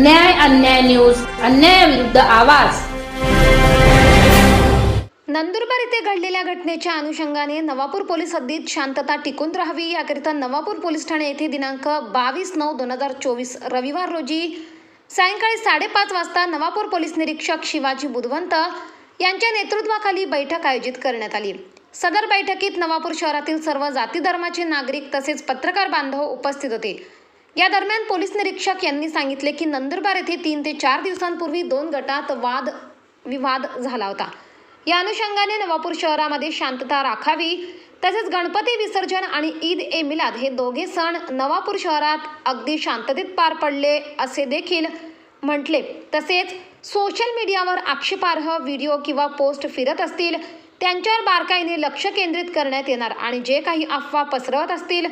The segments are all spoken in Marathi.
न्याय अन्याय न्यूज अन्यायाविरुद्ध आवाज. नंदुरबार येथे घडलेल्या घटनेच्या अनुषंगाने नवापूर पोलीस हद्दीत शांतता टिकून राहावी याकरिता नवापूर पोलीस ठाणे येथे दिनांक बावीस नऊ दोन हजार चोवीस रविवार रोजी सायंकाळी साडेपाच वाजता नवापूर पोलीस निरीक्षक शिवाजी बुधवंत यांच्या नेतृत्वाखाली बैठक आयोजित करण्यात आली. सदर बैठकीत नवापूर शहरातील सर्व जाती धर्माचे नागरिक तसेच पत्रकार बांधव उपस्थित होते. या दरम्यान पोलीस निरीक्षक यांनी सांगितले की नंदुरबार येथे तीन ते चार दिवसांपूर्वी दोन गटात वाद विवाद झाला होता. या अनुषंगाने नवापूर शहरामध्ये शांतता राखावी तसेच गणपती विसर्जन आणि ईद ए मिलाद हे दोघे सण नवापूर शहरात अगदी शांततेत पार पडले असे देखील म्हटले. तसेच सोशल मीडियावर आक्षेपार्ह व्हिडिओ किंवा पोस्ट फिरत असतील त्यांच्यावर बारकाईने लक्ष केंद्रित करण्यात येणार आणि जे काही अफवा पसरवत असतील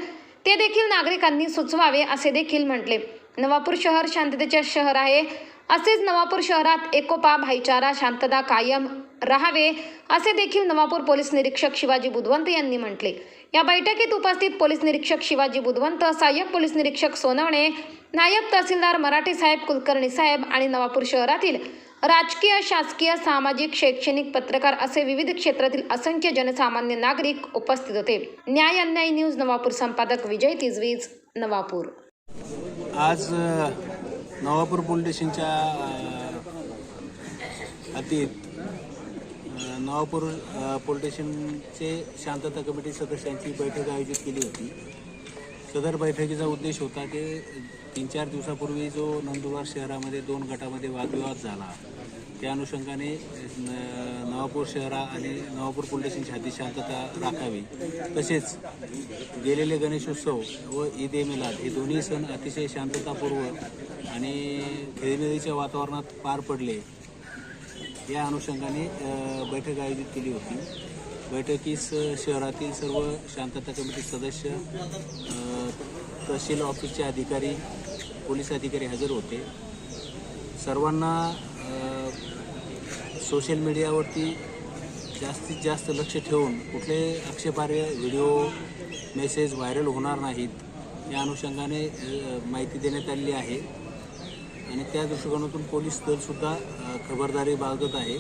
ते देखील नागरिकांनी सुचवावे असे देखील म्हटले. नवापूर शहर शांततेचे शहर आहे. असेच नवापूर शहरात एकोपा भाईचारा शांतता कायम राहावे असे देखील नवापूर पोलीस निरीक्षक शिवाजी बुधवंत यांनी म्हटले. या बैठकीत उपस्थित पोलीस निरीक्षक शिवाजी बुधवंत सहाय्यक पोलीस निरीक्षक सोनवणे नायब तहसीलदार मराठे साहेब कुलकर्णी साहेब आणि नवापूर शहरातील राजकीय शासकीय सामाजिक शैक्षणिक पत्रकार असे विविध क्षेत्रातील असंख्य जनसामान्य नागरिक उपस्थित होते. न्याय अन्याय न्यूज नवापूर संपादक विजय तिजवीज नवापूर. आज नवापूर पोलीस स्टेशनच्या नवापूर अ, पोलीस स्टेशनचे शांतता कमिटी सदस्यांची बैठक आयोजित केली होती. सदर बैठकीचा उद्देश होता की तीन चार दिवसापूर्वी जो नंदुरबार शहरामध्ये दोन गटामध्ये वादविवाद झाला त्या अनुषंगाने न- नवापूर शहरा आणि नवापूर पोलीस स्टेशनच्या शांतता राखावी. तसेच गेलेले गणेशोत्सव व ईद ए मिलाद हे दोन्ही सण अतिशय शांततापूर्व आणि खेळीमेळीच्या वातावरणात पार पडले. या अनुषंगाने बैठक आयोजित केली होती. बैठकीस शहरातील सर्व शांतता कमिटी सदस्य तहसील ऑफिसचे अधिकारी पोलीस अधिकारी हजर होते. सर्वांना सोशल मीडियावरती जास्तीत जास्त लक्ष ठेवून कुठले आक्षेपार्ह व्हिडिओ मेसेज व्हायरल होणार नाहीत या अनुषंगाने माहिती देण्यात आलेली आहे. आणि त्या दृष्टिकोनातून पोलीस दलसुद्धा खबरदारी बाळगत आहे.